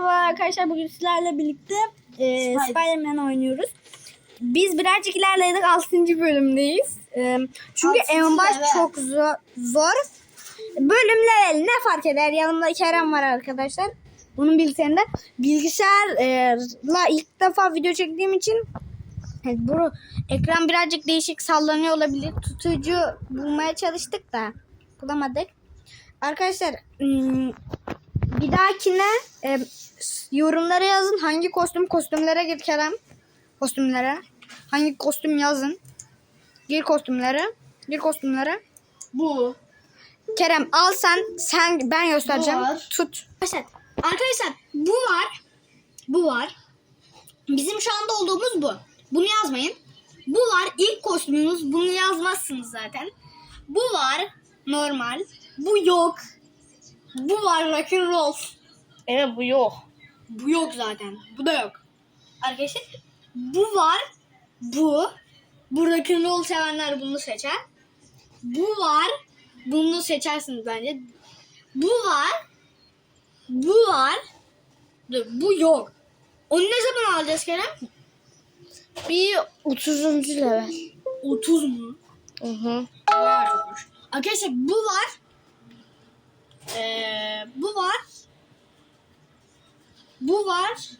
merhaba arkadaşlar. Bugün sizlerle birlikte e, Spider- Spider-Man oynuyoruz. Biz birazcık ilerledik. 6. bölümdeyiz. E, çünkü Altıncı en baş level. çok zor. zor. Bölümler ne fark eder? Yanımda Kerem var arkadaşlar. Bunun bilgisayarında. Bilgisayarla ilk defa video çektiğim için evet, bu ekran birazcık değişik sallanıyor olabilir. Tutucu bulmaya çalıştık da bulamadık. Arkadaşlar bir dahakine e, yorumlara yazın hangi kostüm kostümlere gir Kerem. Kostümlere. Hangi kostüm yazın. Gir kostümlere. Gir kostümlere. Bu. Kerem al sen sen ben göstereceğim. Bu var. Tut. Arkadaşlar, arkadaşlar bu var. Bu var. Bizim şu anda olduğumuz bu. Bunu yazmayın. Bu var. ilk kostümümüz. Bunu yazmazsınız zaten. Bu var. Normal. Bu yok. Bu var rock'n'roll. Evet bu yok. Bu yok zaten. Bu da yok. Arkadaşlar bu var. Bu. Bu rock'n'roll sevenler bunu seçer. Bu var. Bunu seçersiniz bence. Bu var. Bu var. Dur, bu yok. Onu ne zaman alacağız Kerem? Bir 30. level. 30 mu? Hı hı. Arkadaşlar bu var. Ee, bu var. Bu var.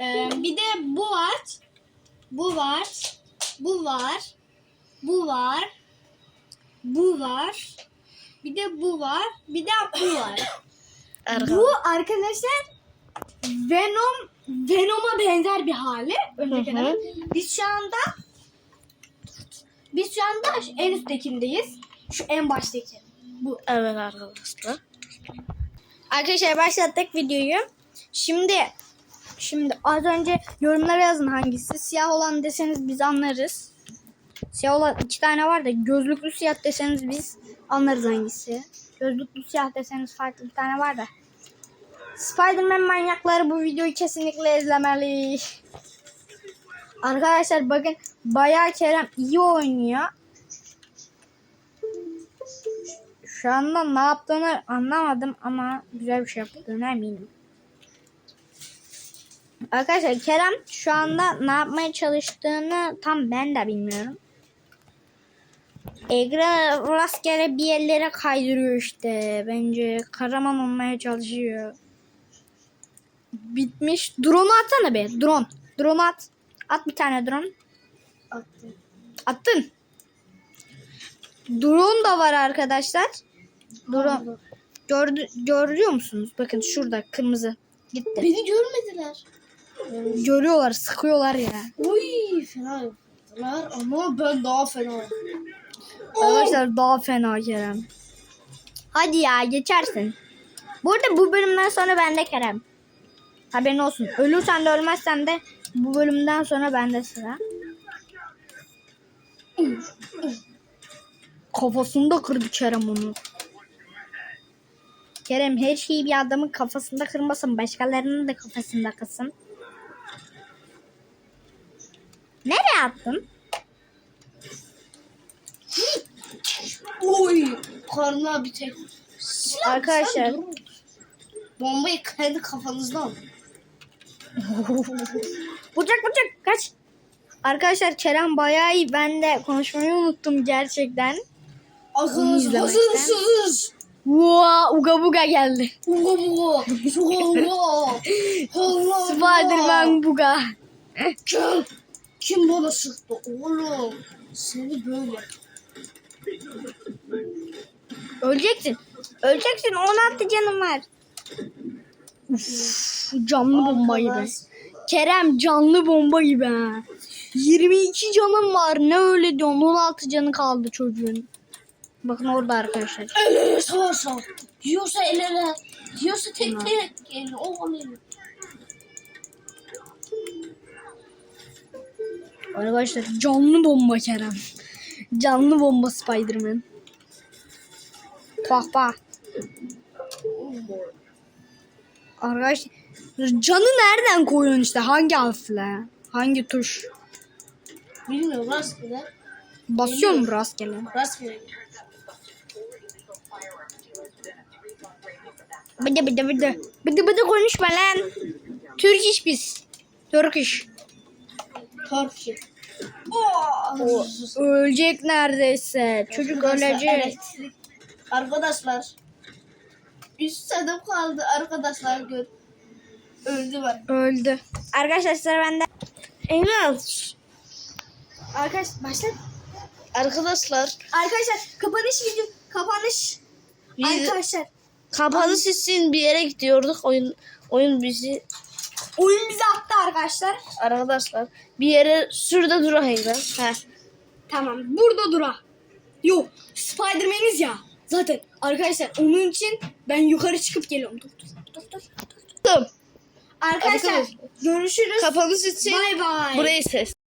Ee, bir de bu var. Bu var. Bu var. Bu var. Bu var. Bir de bu var. Bir de bu var. bu arkadaşlar Venom Venom'a benzer bir hali. Biz şu anda biz şu anda en üsttekindeyiz. Şu en baştaki. Bu. Evet arkadaşlar. Arkadaşlar başlattık videoyu. Şimdi şimdi az önce yorumlara yazın hangisi. Siyah olan deseniz biz anlarız. Siyah olan iki tane var da gözlüklü siyah deseniz biz anlarız hangisi. Gözlüklü siyah deseniz farklı bir tane var da. Spider-Man manyakları bu videoyu kesinlikle izlemeli. Arkadaşlar bakın bayağı Kerem iyi oynuyor. Şu anda ne yaptığını anlamadım ama güzel bir şey yaptığına eminim. Arkadaşlar Kerem şu anda ne yapmaya çalıştığını tam ben de bilmiyorum. Egra rastgele bir yerlere kaydırıyor işte. Bence kahraman olmaya çalışıyor. Bitmiş. Drone atsana be. Drone. Drone at. At bir tane drone. Attım. Attın. Drone da var arkadaşlar. Drone. Gördü, görüyor musunuz? Bakın şurada kırmızı. Gitti. Beni görmediler. Görüyorlar, sıkıyorlar ya. Uy fena yaptılar ama ben daha fena yaptım. Arkadaşlar daha fena Kerem. Hadi ya geçersin. Bu arada bu bölümden sonra bende Kerem. Haberin olsun. Ölürsen de ölmezsen de bu bölümden sonra bende sıra. Kafasında kırdı Kerem onu. Kerem her şeyi bir adamın kafasında kırmasın. Başkalarının da kafasında kırsın. Nereye attın? Oy karnına bir tek. Silah, Arkadaşlar. Bombayı kendi kafanızdan. Bıçak bıçak kaç. Arkadaşlar Kerem bayağı iyi. Ben de konuşmayı unuttum gerçekten. Arkadaşlar izlemekten. Wow, uga buga geldi. Uga buga. Uga buga. Allah Spiderman buga. Kim? Kim bana sıktı oğlum? Seni böyle. Öleceksin. Öleceksin. 16 canım var. Uf, canlı bomba gibi. Kerem canlı bomba gibi ha. 22 canım var. Ne öyle diyorsun? 16 canı kaldı çocuğun. Bakın orada arkadaşlar. El ele savaşa. Yiyorsa el ele. Yiyorsa tek tek. Yani o ele. Arkadaşlar canlı bomba Kerem. Canlı bomba Spiderman. Bak bak. Arkadaşlar canı nereden koyuyorsun işte? Hangi harfle? Hangi tuş? Bilmiyorum rastgele. Basıyor mu rastgele? Rastgele. Bıdı bıdı bıdı. Bıdı bıdı konuşma lan. Türk iş biz. Türk iş. Turkey. Oo. Ölecek neredeyse. Çocuk ölecek. Evet. Arkadaşlar. Üst sadım kaldı arkadaşlar gör. Öldü bak. Öldü. Arkadaşlar sıra bende. Eymen. Arkadaş başla. Arkadaşlar. Arkadaşlar kapanış video. Kapanış. Biz Arkadaşlar kapanış için bir yere gidiyorduk. Oyun oyun bizi oyun bizi attı arkadaşlar. arkadaşlar bir yere şurada dur Eymen. He. Tamam burada dura. Yok Spiderman'iz ya. Zaten arkadaşlar onun için ben yukarı çıkıp geliyorum. Dur dur dur dur. Tamam. Arkadaşlar Arkadaşlar, görüşürüz. Kapanış için Bay bay. burayı ses.